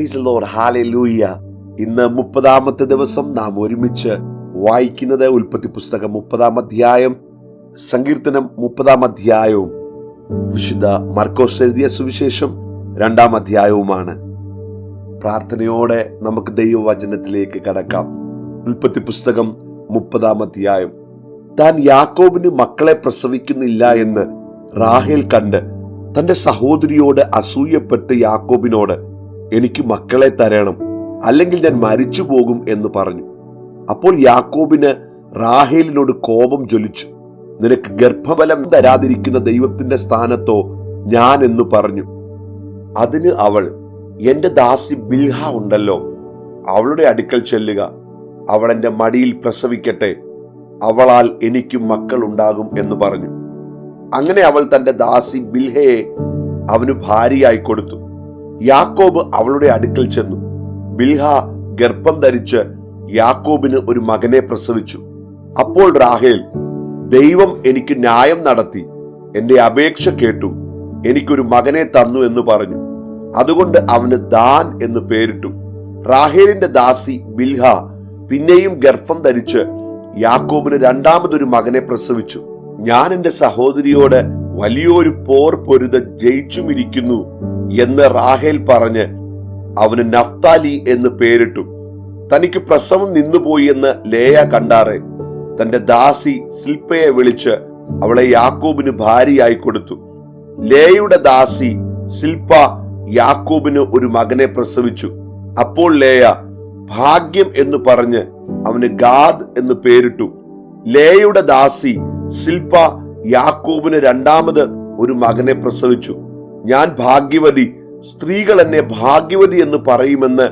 Price load ഹാലൂയ്യ ഇന്ന് മുപ്പതാമത്തെ ദിവസം നാം ഒരുമിച്ച് വായിക്കുന്നത് ഉൽപ്പത്തി പുസ്തകം മുപ്പതാം അധ്യായം സങ്കീർത്തനം മുപ്പതാം അധ്യായവും വിശുദ്ധ മർക്കോസ് എഴുതിയ സുവിശേഷം രണ്ടാം അധ്യായവുമാണ്. പ്രാർത്ഥനയോടെ നമുക്ക് ദൈവവചനത്തിലേക്ക് കടക്കാം. ഉൽപ്പത്തി പുസ്തകം മുപ്പതാം അധ്യായം. താൻ യാക്കോബിന് മക്കളെ പ്രസവിക്കുന്നില്ല എന്ന് റാഹേൽ കണ്ട് തന്റെ സഹോദരിയോട് അസൂയപ്പെട്ട് യാക്കോബിനോട് എനിക്ക് മക്കളെ തരണം അല്ലെങ്കിൽ ഞാൻ മരിച്ചു പോകും എന്ന് പറഞ്ഞു. അപ്പോൾ യാക്കോബിന് റാഹേലിനോട് കോപം ജ്വലിച്ചു. നിനക്ക് ഗർഭഫലം തരാതിരിക്കുന്ന ദൈവത്തിന്റെ സ്ഥാനത്തോ ഞാൻ എന്നു പറഞ്ഞു. അതിന് അവൾ എന്റെ ദാസി ബിൽഹ ഉണ്ടല്ലോ അവളുടെ അടുക്കൽ ചെല്ലുക. അവൾ എന്റെ മടിയിൽ പ്രസവിക്കട്ടെ. അവളാൽ എനിക്കും മക്കൾ ഉണ്ടാകും എന്ന് പറഞ്ഞു. അങ്ങനെ അവൾ തന്റെ ദാസി ബിൽഹയെ അവന് ഭാര്യയായി കൊടുത്തു. യാക്കോബ് അവളുടെ അടുക്കൽ ചെന്നു. ബിൽഹ ഗർഭം ധരിച്ച് യാക്കോബിന് ഒരു മകനെ പ്രസവിച്ചു. അപ്പോൾ റാഹേൽ ദൈവം എനിക്ക് ന്യായം നടത്തി. എന്റെ അപേക്ഷ കേട്ടു. എനിക്കൊരു മകനെ തന്നു എന്ന് പറഞ്ഞു. അതുകൊണ്ട് അവന് ദാൻ എന്ന് പേരിട്ടു. റാഹേലിന്റെ ദാസി ബിൽഹ പിന്നെയും ഗർഭം ധരിച്ച് യാക്കോബിന് രണ്ടാമതൊരു മകനെ പ്രസവിച്ചു. ഞാൻ എന്റെ സഹോദരിയോട് വലിയൊരു പോർ പൊരുത ജയിച്ചുമിരിക്കുന്നു. എന്ന് റാഹേൽ പറഞ്ഞ് അവന് നഫ്താലി എന്ന് പേരിട്ടു. തനിക്ക് പ്രസവം നിന്നുപോയി എന്ന് ലേയ കണ്ടാറെ. തന്റെ ദാസി സിൽപ്പയെ വിളിച്ച് അവളെ യാക്കോബിന് ഭാര്യയായി കൊടുത്തു. ലേയുടെ ദാസി ശില്പ യാക്കോബിന് ഒരു മകനെ പ്രസവിച്ചു. അപ്പോൾ ലേയ ഭാഗ്യം എന്ന് പറഞ്ഞ് അവന് ഗാദ് എന്ന് പേരിട്ടു. ലേയുടെ ദാസി ശില്പ യാക്കോബിന് രണ്ടാമത് ഒരു മകനെ പ്രസവിച്ചു. ഞാൻ ഭാഗ്യവതി. സ്ത്രീകൾ എന്നെ ഭാഗ്യവതി എന്ന് പറയുമെന്ന്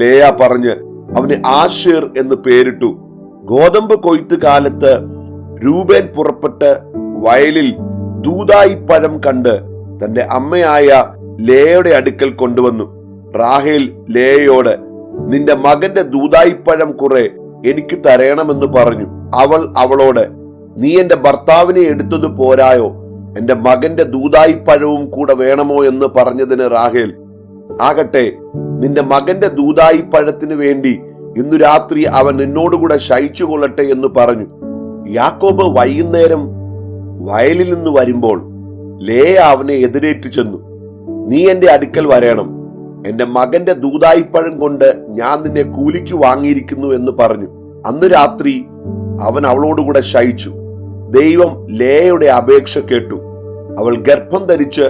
ലേയ പറഞ്ഞ് അവന് ആഷേർ എന്ന് പേരിട്ടു. ഗോതമ്പ് കൊയ്ത്ത് കാലത്ത് രൂപേൻ പുറപ്പെട്ട് വയലിൽ ദൂതായി പഴം കണ്ട് തന്റെ അമ്മയായ ലേയുടെ അടുക്കൽ കൊണ്ടുവന്നു. റാഹേൽ ലേയോട് നിന്റെ മകന്റെ ദൂതായിപ്പഴം കുറെ എനിക്ക് തരണമെന്ന് പറഞ്ഞു. അവൾ അവളോട് നീ എന്റെ ഭർത്താവിനെ എടുത്തത് പോരായോ? എന്റെ മകന്റെ ദൂതായിപ്പഴവും കൂടെ വേണമോ എന്ന് പറഞ്ഞതിന് റാഹേൽ ആകട്ടെ നിന്റെ മകന്റെ ദൂതായിപ്പഴത്തിന് വേണ്ടി ഇന്നു രാത്രി അവൻ നിന്നോടുകൂടെ ശയിച്ചു കൊള്ളട്ടെ എന്ന് പറഞ്ഞു. യാക്കോബ് വൈകുന്നേരം വയലിൽ നിന്ന് വരുമ്പോൾ ലേ അവനെ എതിരേറ്റു ചെന്നു. നീ എന്റെ അടുക്കൽ വരേണം. എന്റെ മകന്റെ ദൂതായിപ്പഴം കൊണ്ട് ഞാൻ നിന്നെ കൂലിക്ക് വാങ്ങിയിരിക്കുന്നു എന്ന് പറഞ്ഞു. അന്ന് രാത്രി അവൻ അവളോടുകൂടെ ശയിച്ചു. ദൈവം ലേയുടെ അപേക്ഷ കേട്ടു. അവൾ ഗർഭം ധരിച്ച്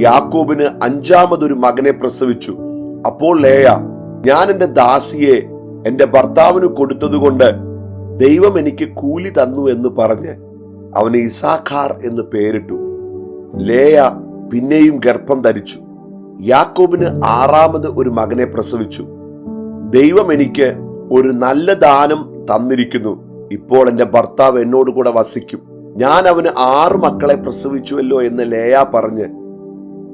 യാക്കോബിന് അഞ്ചാമതൊരു മകനെ പ്രസവിച്ചു. അപ്പോൾ ലേയ ഞാൻ എന്റെ ദാസിയെ എന്റെ ഭർത്താവിന് കൊടുത്തതുകൊണ്ട് ദൈവം എനിക്ക് കൂലി തന്നു എന്ന് പറഞ്ഞ് അവന് ഇസാഖാർ എന്ന് പേരിട്ടു. ലേയ പിന്നെയും ഗർഭം ധരിച്ചു. യാക്കോബിന് ആറാമത് ഒരു മകനെ പ്രസവിച്ചു. ദൈവം എനിക്ക് ഒരു നല്ല ദാനം തന്നിരിക്കുന്നു. ഇപ്പോൾ എന്റെ ഭർത്താവ് എന്നോട് കൂടെ വസിക്കും. ഞാൻ അവന് ആറ് മക്കളെ പ്രസവിച്ചുവല്ലോ എന്ന് ലേയ പറഞ്ഞ്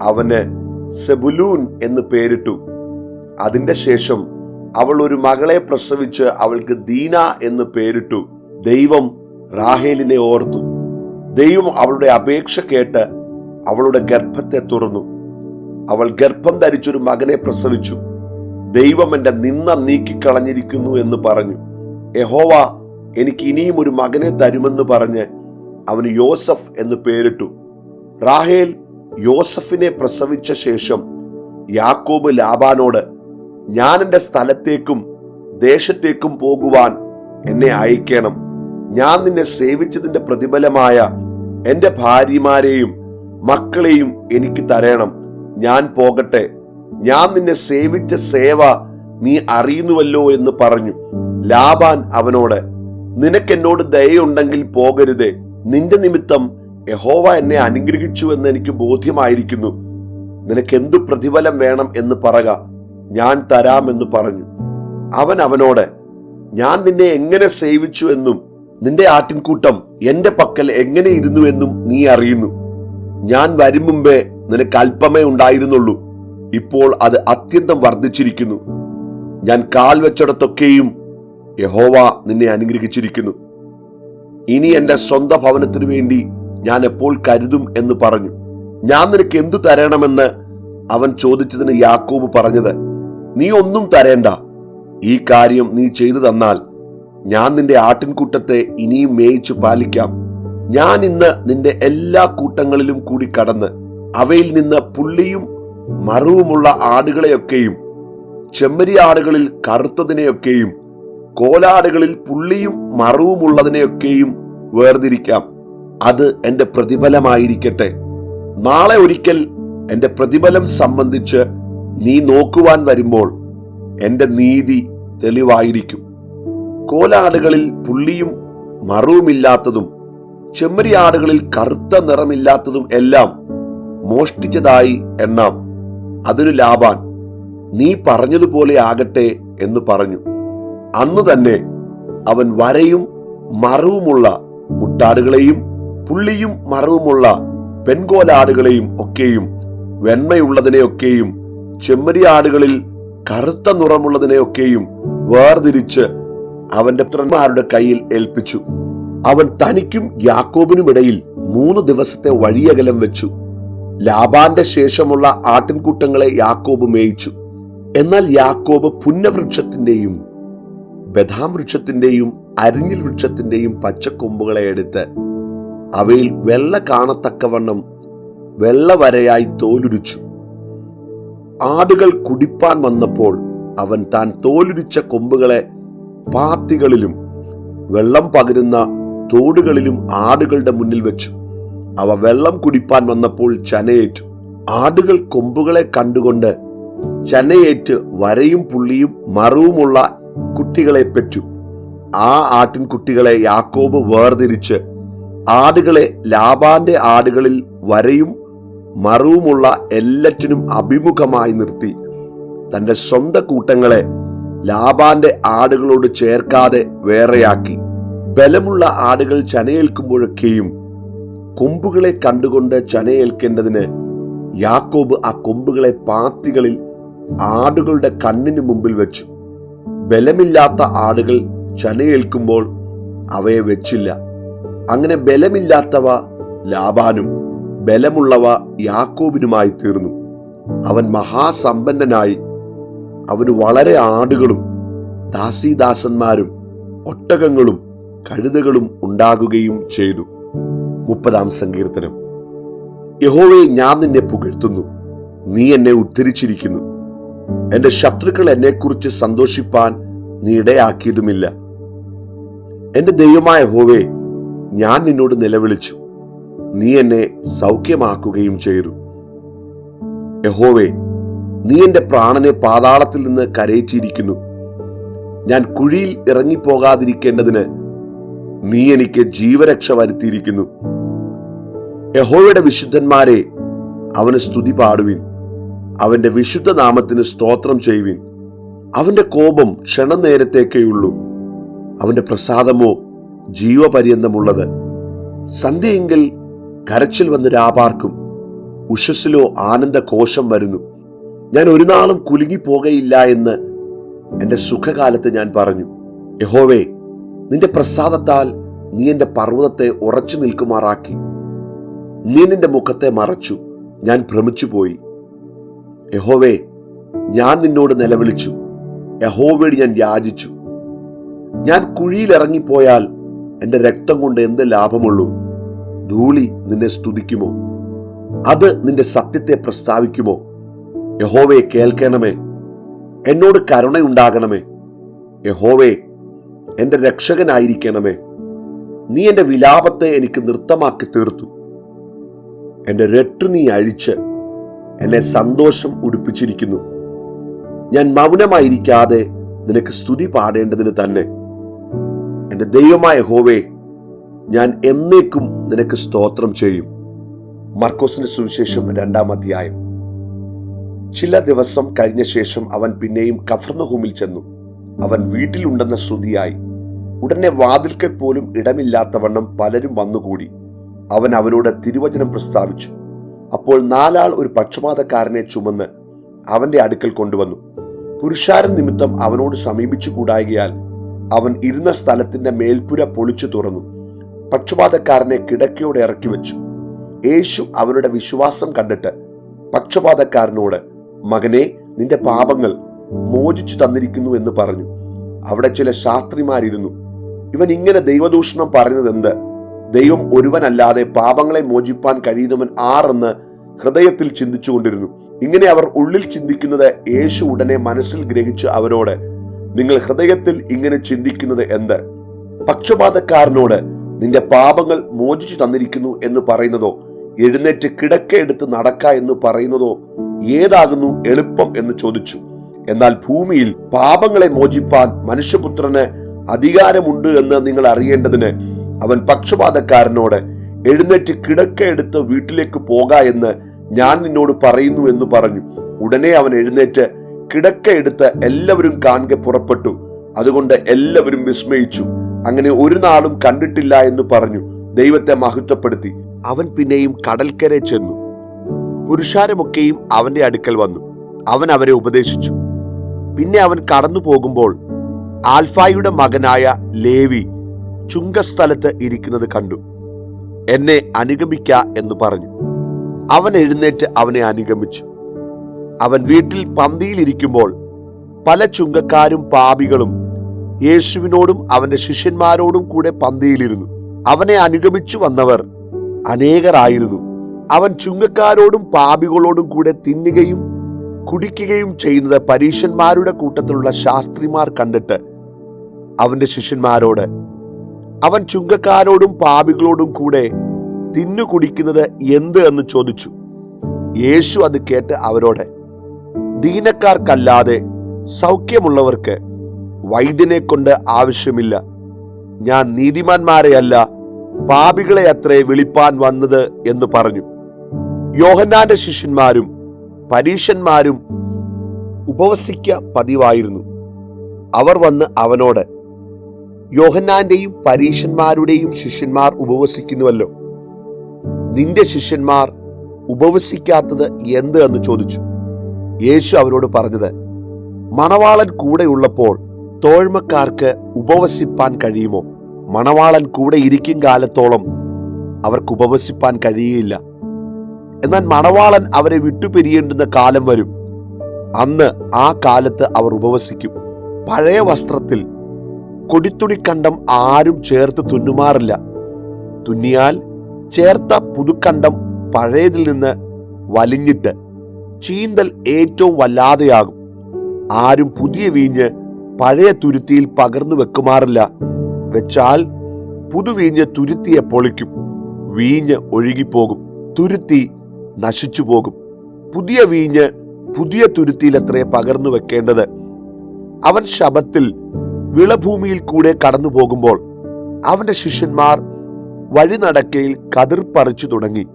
അവന് സെബുലൂൻ എന്ന് പേരിട്ടു. അതിന്റെ ശേഷം അവൾ ഒരു മകളെ പ്രസവിച്ച് അവൾക്ക് ദീന എന്ന് പേരിട്ടു. ദൈവം റാഹേലിനെ ഓർത്തു. ദൈവം അവളുടെ അപേക്ഷ കേട്ട് അവളുടെ ഗർഭത്തെ തുറന്നു. അവൾ ഗർഭം ധരിച്ചൊരു മകനെ പ്രസവിച്ചു. ദൈവം എന്റെ നിന്ന നീക്കിക്കളഞ്ഞിരിക്കുന്നു എന്ന് പറഞ്ഞു. യഹോവ എനിക്ക് ഇനിയും ഒരു മകനെ തരുമെന്ന് പറഞ്ഞ് അവന് യോസഫ് എന്ന് പേരിട്ടു. റാഹേൽ യോസഫിനെ പ്രസവിച്ച ശേഷം യാക്കോബ് ലാബാനോട് ഞാൻ എന്റെ സ്ഥലത്തേക്കും ദേശത്തേക്കും പോകുവാൻ എന്നെ അയക്കണം ഞാൻ നിന്നെ സേവിച്ചതിന്റെ പ്രതിഫലമായ എന്റെ ഭാര്യമാരെയും മക്കളെയും എനിക്ക് തരണം. ഞാൻ പോകട്ടെ. ഞാൻ നിന്നെ സേവിച്ച സേവ നീ അറിയുന്നുവല്ലോ എന്ന് പറഞ്ഞു. ലാബാൻ അവനോട് നിനക്കെന്നോട് ദയുണ്ടെങ്കിൽ പോകരുതേ. നിന്റെ നിമിത്തം യഹോവ എന്നെ അനുഗ്രഹിച്ചു എന്ന് എനിക്ക് ബോധ്യമായിരിക്കുന്നു. നിനക്ക് എന്തു പ്രതിഫലം വേണം എന്ന് പറക. ഞാൻ തരാമെന്ന് പറഞ്ഞു. അവൻ അവനോട് ഞാൻ നിന്നെ എങ്ങനെ സേവിച്ചു എന്നും നിന്റെ ആട്ടിൻകൂട്ടം എന്റെ പക്കൽ എങ്ങനെ ഇരുന്നു എന്നും നീ അറിയുന്നു. ഞാൻ വരും മുമ്പേ നിനക്ക് അല്പമേ ഉണ്ടായിരുന്നുള്ളൂ. ഇപ്പോൾ അത് അത്യന്തം വർദ്ധിച്ചിരിക്കുന്നു. ഞാൻ കാൽ വെച്ചിടത്തൊക്കെയും യഹോവ നിന്നെ അനുഗ്രഹിച്ചിരിക്കുന്നു. ഇനി എന്റെ സ്വന്തം ഭവനത്തിനു വേണ്ടി ഞാൻ എപ്പോൾ കരുതും എന്ന് പറഞ്ഞു. ഞാൻ നിനക്ക് എന്തു തരണമെന്ന് അവൻ ചോദിച്ചതിന് യാക്കോബ് പറഞ്ഞത് നീ ഒന്നും തരേണ്ട. ഈ കാര്യം നീ ചെയ്തു തന്നാൽ ഞാൻ നിന്റെ ആട്ടിൻകൂട്ടത്തെ ഇനിയും മേയിച്ചു പാലിക്കാം. ഞാൻ ഇന്ന് നിന്റെ എല്ലാ കൂട്ടങ്ങളിലും കൂടി കടന്ന് അവയിൽ നിന്ന് പുള്ളിയും മറുവുമുള്ള ആടുകളെയൊക്കെയും ചെമ്മരി ആടുകളിൽ കറുത്തതിനെയൊക്കെയും കോലാടുകളിൽ പുള്ളിയും മറവുമുള്ളതിനെയൊക്കെയും വേർതിരിക്കാം. അത് എന്റെ പ്രതിഫലമായിരിക്കട്ടെ. നാളെ ഒരിക്കൽ എന്റെ പ്രതിഫലം സംബന്ധിച്ച് നീ നോക്കുവാൻ വരുമ്പോൾ എന്റെ നീതി തെളിവായിരിക്കും. കോലാടുകളിൽ പുള്ളിയും മറവുമില്ലാത്തതും ചെമ്മരിയാടുകളിൽ കറുത്ത നിറമില്ലാത്തതും എല്ലാം മോഷ്ടിച്ചതായി എണ്ണാം. അതിനു ലാഭാൻ. നീ പറഞ്ഞതുപോലെ ആകട്ടെ എന്ന് പറഞ്ഞു. അന്നു തന്നെ അവൻ വരയും മറവുമുള്ള മുട്ടാടുകളെയും പുള്ളിയും മറവുമുള്ള പെൺകോലാടുകളെയും ഒക്കെയും വെണ്മയുള്ളതിനെയൊക്കെയും ചെമ്മരിയാടുകളിൽ കറുത്ത നിറമുള്ളതിനെയൊക്കെയും വേർതിരിച്ച് അവന്റെ പുത്രന്മാരുടെ കയ്യിൽ ഏൽപ്പിച്ചു. അവൻ തനിക്കും യാക്കോബിനുമിടയിൽ മൂന്ന് ദിവസത്തെ വഴിയകലം വെച്ചു. ലാബാന്റെ ശേഷമുള്ള ആട്ടിൻകൂട്ടങ്ങളെ യാക്കോബ് മേയിച്ചു. എന്നാൽ യാക്കോബ് പുന്നവൃക്ഷത്തിന്റെയും ബദാം വൃക്ഷത്തിന്റെയും അരിഞ്ഞിൽ വൃക്ഷത്തിന്റെയും പച്ചക്കൊമ്പുകളെ എടുത്ത് അവയിൽ വെള്ള കാണത്തക്കവണ്ണം വെള്ളവരയായി തോലുരിച്ചു. ആടുകൾ കുടിപ്പാൻ വന്നപ്പോൾ അവൻ താൻ തോലുരിച്ച കൊമ്പുകളെ പാത്തികളിലും വെള്ളം പകരുന്ന തോടുകളിലും ആടുകളുടെ മുന്നിൽ വെച്ചു. അവ വെള്ളം കുടിപ്പാൻ വന്നപ്പോൾ ചനയേറ്റു. ആടുകൾ കൊമ്പുകളെ കണ്ടുകൊണ്ട് ചനയേറ്റ് വരയും പുള്ളിയും മറവുമുള്ള കുട്ടികളെ പെറ്റു. ആ ആട്ടിൻകുട്ടികളെ യാക്കോബ് വേർതിരിച്ച് ആടുകളെ ലാബാന്റെ ആടുകളിൽ വരയും മറവുമുള്ള എല്ലാറ്റിനും അഭിമുഖമായി നിർത്തി. തന്റെ സ്വന്തം കൂട്ടങ്ങളെ ലാബാന്റെ ആടുകളോട് ചേർക്കാതെ വേറെയാക്കി. ബലമുള്ള ആടുകൾ ചനയേൽക്കുമ്പോഴൊക്കെയും കൊമ്പുകളെ കണ്ടുകൊണ്ട് ചനയേൽക്കേണ്ടതിന് യാക്കോബ് ആ കൊമ്പുകളെ പാത്തികളിൽ ആടുകളുടെ കണ്ണിന് മുമ്പിൽ വെച്ചു. ബലമില്ലാത്ത ആടുകൾ ചനയേൽക്കുമ്പോൾ അവയെ വെച്ചില്ല. അങ്ങനെ ബലമില്ലാത്തവ ലാബാനും ബലമുള്ളവ യാക്കോബിനുമായി തീർന്നു. അവൻ മഹാസമ്പന്നനായി അവന് വളരെ ആടുകളും ദാസീദാസന്മാരും ഒട്ടകങ്ങളും കഴുതകളും ഉണ്ടാകുകയും ചെയ്തു. മുപ്പതാം സങ്കീർത്തനം. യഹോവയെ ഞാൻ നിന്നെ പുകഴ്ത്തുന്നു. നീ എന്നെ ഉദ്ധരിച്ചിരിക്കുന്നു. എന്റെ ശത്രുക്കൾ എന്നെക്കുറിച്ച് സന്തോഷിപ്പാൻ നീ ഇടയാക്കിയതുമില്ല. എന്റെ ദൈവമായ ഹോവേ ഞാൻ നിന്നോട് നിലവിളിച്ചു. നീ എന്നെ സൗഖ്യമാക്കുകയും ചെയ്തു. യഹോവേ നീ എന്റെ പ്രാണനെ പാതാളത്തിൽ നിന്ന് കരയിച്ചിരിക്കുന്നു. ഞാൻ കുഴിയിൽ ഇറങ്ങിപ്പോകാതിരിക്കേണ്ടതിന് നീ എനിക്ക് ജീവരക്ഷ വരുത്തിയിരിക്കുന്നു. യഹോയുടെ വിശുദ്ധന്മാരെ അവന് സ്തുതി പാടുവിൻ. അവന്റെ വിശുദ്ധ നാമത്തിന് സ്തോത്രം ചെയ്യുവിൻ. അവന്റെ കോപം ക്ഷണനേരത്തേക്കേയുള്ളൂ. അവന്റെ പ്രസാദമോ ജീവപര്യന്തമുള്ളത്. സന്ധ്യയെങ്കിൽ കരച്ചിൽ വന്നൊരാപാർക്കും ഉഷസ്സിലോ ആനന്ദ കോശം വരുന്നു. ഞാൻ ഒരു നാളും കുലുങ്ങിപ്പോകയില്ല എന്ന് എന്റെ സുഖകാലത്ത് ഞാൻ പറഞ്ഞു. യഹോവേ നിന്റെ പ്രസാദത്താൽ നീ എന്റെ പർവതത്തെ ഉറച്ചു നിൽക്കുമാറാക്കി. നീ നിന്റെ മുഖത്തെ മറച്ചു. ഞാൻ ഭ്രമിച്ചുപോയി. യഹോവേ ഞാൻ നിന്നോട് നിലവിളിച്ചു. യഹോവയോട് ഞാൻ യാചിച്ചു. ഞാൻ കുഴിയിലിറങ്ങിപ്പോയാൽ എന്റെ രക്തം കൊണ്ട് എന്ത് ലാഭമുള്ളൂ? ധൂളി നിന്നെ സ്തുതിക്കുമോ? അത് നിന്റെ സത്യത്തെ പ്രസ്താവിക്കുമോ? യഹോവയെ കേൾക്കണമേ. എന്നോട് കരുണയുണ്ടാകണമേ. യഹോവേ എന്റെ രക്ഷകനായിരിക്കണമേ. നീ എന്റെ വിലാപത്തെ എനിക്ക് നൃത്തമാക്കി തീർത്തു എന്റെ രട്ടു നീ അഴിച്ച് എന്നെ സന്തോഷം ഉടുപ്പിച്ചിരിക്കുന്നു. ഞാൻ മൗനമായിരിക്കാതെ നിനക്ക് സ്തുതി പാടേണ്ടതിന് തന്നെ. എന്റെ ദൈവമായ ഹോവേ ഞാൻ എന്നേക്കും നിനക്ക് സ്തോത്രം ചെയ്യും. മർക്കോസിന്റെ സുവിശേഷം രണ്ടാം അധ്യായം. ചില ദിവസം കഴിഞ്ഞ ശേഷം അവൻ പിന്നെയും കഫർണഹൂമിൽ ചെന്നു. അവൻ വീട്ടിലുണ്ടെന്ന ശ്രുതിയായി ഉടനെ വാതിൽക്കൽ പോലും ഇടമില്ലാത്തവണ്ണം പലരും വന്നുകൂടി. അവൻ അവരോട് തിരുവചനം പ്രസ്താവിച്ചു. അപ്പോൾ നാലാൾ ഒരു പക്ഷപാതക്കാരനെ ചുമന്ന് അവന്റെ അടുക്കൽ കൊണ്ടുവന്നു. പുരുഷാരൻ നിമിത്തം അവനോട് സമീപിച്ചു കൂടായകയാൽ അവൻ ഇരുന്ന സ്ഥലത്തിന്റെ മേൽപ്പുര പൊളിച്ചു തുറന്നു. പക്ഷപാതക്കാരനെ കിടക്കയോടെ ഇറക്കി വെച്ചു. യേശു അവരുടെ വിശ്വാസം കണ്ടിട്ട് പക്ഷപാതക്കാരനോട് മകനെ നിന്റെ പാപങ്ങൾ മോചിച്ചു തന്നിരിക്കുന്നു എന്ന് പറഞ്ഞു. അവിടെ ചില ശാസ്ത്രിമാരിരുന്നു. ഇവൻ ഇങ്ങനെ ദൈവദൂഷണം പറയുന്നത് എന്ത് ദൈവം ഒരുവനല്ലാതെ പാപങ്ങളെ മോചിപ്പാൻ കഴിയുന്നവൻ ആറെന്ന് ഹൃദയത്തിൽ ചിന്തിച്ചുകൊണ്ടിരുന്നു. ഇങ്ങനെ അവർ ഉള്ളിൽ ചിന്തിക്കുന്നത് യേശു ഉടനെ മനസ്സിൽ ഗ്രഹിച്ച് അവരോട് നിങ്ങൾ ഹൃദയത്തിൽ ഇങ്ങനെ ചിന്തിക്കുന്നത് എന്ത്? പക്ഷപാതക്കാരനോട് നിന്റെ പാപങ്ങൾ മോചിച്ചു തന്നിരിക്കുന്നു എന്ന് പറയുന്നതോ? എഴുന്നേറ്റ് കിടക്ക എടുത്ത് നടക്ക എന്ന് പറയുന്നതോ? ഏതാകുന്നു എളുപ്പം എന്ന് ചോദിച്ചു. എന്നാൽ ഭൂമിയിൽ പാപങ്ങളെ മോചിപ്പാൻ മനുഷ്യപുത്രന് അധികാരമുണ്ട് എന്ന് നിങ്ങൾ അറിയേണ്ടതിന് അവൻ പക്ഷപാതക്കാരനോട് എഴുന്നേറ്റ് കിടക്ക എടുത്ത് വീട്ടിലേക്ക് പോക എന്ന് ഞാൻ നിന്നോട് പറയുന്നു എന്ന് പറഞ്ഞു. ഉടനെ അവൻ എഴുന്നേറ്റ് കിടക്ക എടുത്ത് എല്ലാവരും കാണുക പുറപ്പെട്ടു. അതുകൊണ്ട് എല്ലാവരും വിസ്മയിച്ചു. അങ്ങനെ ഒരു നാളും കണ്ടിട്ടില്ല എന്ന് പറഞ്ഞു. ദൈവത്തെ മഹത്വപ്പെടുത്തി. അവൻ പിന്നെയും കടൽക്കരെ ചെന്നു. പുരുഷാരമൊക്കെയും അവന്റെ അടുക്കൽ വന്നു. അവൻ അവരെ ഉപദേശിച്ചു. പിന്നെ അവൻ കടന്നു പോകുമ്പോൾ ആൽഫായുടെ മകനായ ലേവി ചുങ്കസ്ഥലത്ത് ഇരിക്കുന്നത് കണ്ടു. എന്നെ അനുഗമിക്ക എന്ന് പറഞ്ഞു. അവൻ എഴുന്നേറ്റ് അവനെ അനുഗമിച്ചു. അവൻ വീട്ടിൽ പന്തിയിലിരിക്കുമ്പോൾ പല ചുങ്കക്കാരും പാപികളും യേശുവിനോടും അവന്റെ ശിഷ്യന്മാരോടും കൂടെ പന്തിയിലിരുന്നു. അവനെ അനുഗമിച്ചു വന്നവർ അനേകരായിരുന്നു. അവൻ ചുങ്കക്കാരോടും പാപികളോടും കൂടെ തിന്നുകയും കുടിക്കുകയും ചെയ്യുന്നത് പരീശന്മാരുടെ കൂട്ടത്തിലുള്ള ശാസ്ത്രിമാർ കണ്ടിട്ട് അവന്റെ ശിഷ്യന്മാരോട് അവൻ ചുങ്കക്കാരോടും പാപികളോടും കൂടെ തിന്നു കുടിക്കുന്നത് എന്ത് എന്ന് ചോദിച്ചു. യേശു അത് കേട്ട് അവരോട് ദീനക്കാർക്കല്ലാതെ സൗഖ്യമുള്ളവർക്ക് വൈദ്യനെ കൊണ്ട് ആവശ്യമില്ല. ഞാൻ നീതിമാന്മാരെയല്ല പാപികളെ അത്രേ വിളിപ്പാൻ വന്നത് എന്ന് പറഞ്ഞു. യോഹന്നാന്റെ ശിഷ്യന്മാരും പരീശന്മാരും ഉപവസിക്ക പതിവായിരുന്നു. അവർ വന്ന് അവനോട് യോഹന്നാന്റെയും പരീശന്മാരുടെയും ശിഷ്യന്മാർ ഉപവസിക്കുന്നുവല്ലോ. നിന്റെ ശിഷ്യന്മാർ ഉപവസിക്കാത്തത് എന്ത് എന്ന് ചോദിച്ചു. യേശു അവരോട് പറഞ്ഞത് മണവാളൻ കൂടെയുള്ളപ്പോൾ തോഴ്മക്കാർക്ക് ഉപവസിപ്പാൻ കഴിയുമോ? മണവാളൻ കൂടെ ഇരിക്കും കാലത്തോളം അവർക്ക് ഉപവസിപ്പാൻ കഴിയുകയില്ല. എന്നാൽ മണവാളൻ അവരെ വിട്ടുപിരിയേണ്ടുന്ന കാലം വരും. അന്ന് ആ കാലത്ത് അവർ ഉപവസിക്കും. പഴയ വസ്ത്രത്തിൽ കൊടിത്തുണിക്കണ്ടം ആരും ചേർത്ത് തുന്നുമാറില്ല. തുന്നിയാൽ ചേർത്ത പുതുക്കണ്ടം പഴയതിൽ നിന്ന് വലിഞ്ഞിട്ട് ചീന്തൽ ഏറ്റവും വല്ലാതെയാകും. ആരും പുതിയ വീഞ്ഞ് പഴയ തുരുത്തിയിൽ പകർന്നു വെക്കുമാറില്ല. വെച്ചാൽ പുതുവീഞ്ഞ് തുരുത്തിയെ പൊളിക്കും. വീഞ്ഞ് ഒഴുകിപ്പോകും. തുരുത്തി നശിച്ചു പോകും. പുതിയ വീഞ്ഞ് പുതിയ തുരുത്തിയിലത്രേ പകർന്നു വെക്കേണ്ടത്. അവൻ ശബത്തിൽ വിളഭൂമിയിൽ കൂടെ കടന്നു പോകുമ്പോൾ അവന്റെ ശിഷ്യന്മാർ വഴിനടക്കയിൽ കതിർ പറിച്ചു തുടങ്ങി.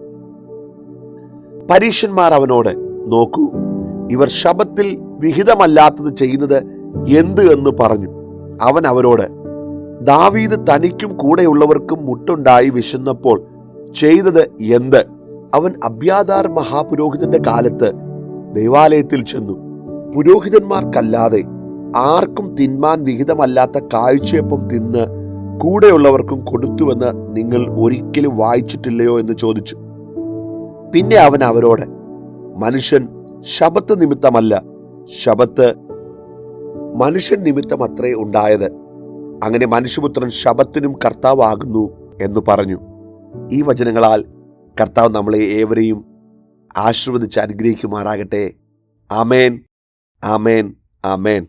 പരീക്ഷന്മാർ അവനോട് നോക്കൂ ഇവർ ശബത്തിൽ വിഹിതമല്ലാത്തത് ചെയ്യുന്നത് എന്ത് എന്ന് പറഞ്ഞു. അവൻ അവരോട് ദാവീദ് തനിക്കും കൂടെയുള്ളവർക്കും മുട്ടുണ്ടായി വിശന്നപ്പോൾ ചെയ്തത് എന്ത്? അവൻ അബ്യാദാർ മഹാപുരോഹിതന്റെ കാലത്ത് ദൈവാലയത്തിൽ ചെന്നു. പുരോഹിതന്മാർക്കല്ലാതെ ആർക്കും തിന്മാൻ വിഹിതമല്ലാത്ത കാഴ്ചയപ്പം തിന്ന് കൂടെയുള്ളവർക്കും കൊടുത്തുവെന്ന് നിങ്ങൾ ഒരിക്കലും വായിച്ചിട്ടില്ലയോ എന്ന് ചോദിച്ചു. പിന്നെ അവൻ അവരോട് മനുഷ്യൻ ശബത്ത് നിമിത്തമല്ല ശബത്ത് മനുഷ്യൻ നിമിത്തം അത്രേ ഉണ്ടായത്. അങ്ങനെ മനുഷ്യപുത്രൻ ശബത്തിനും കർത്താവാകുന്നു എന്ന് പറഞ്ഞു. ഈ വചനങ്ങളാൽ കർത്താവ് നമ്മളെ ഏവരെയും ആശീർവദിച്ച് അനുഗ്രഹിക്കുമാറാകട്ടെ. ആമേൻ ആമേൻ ആമേൻ.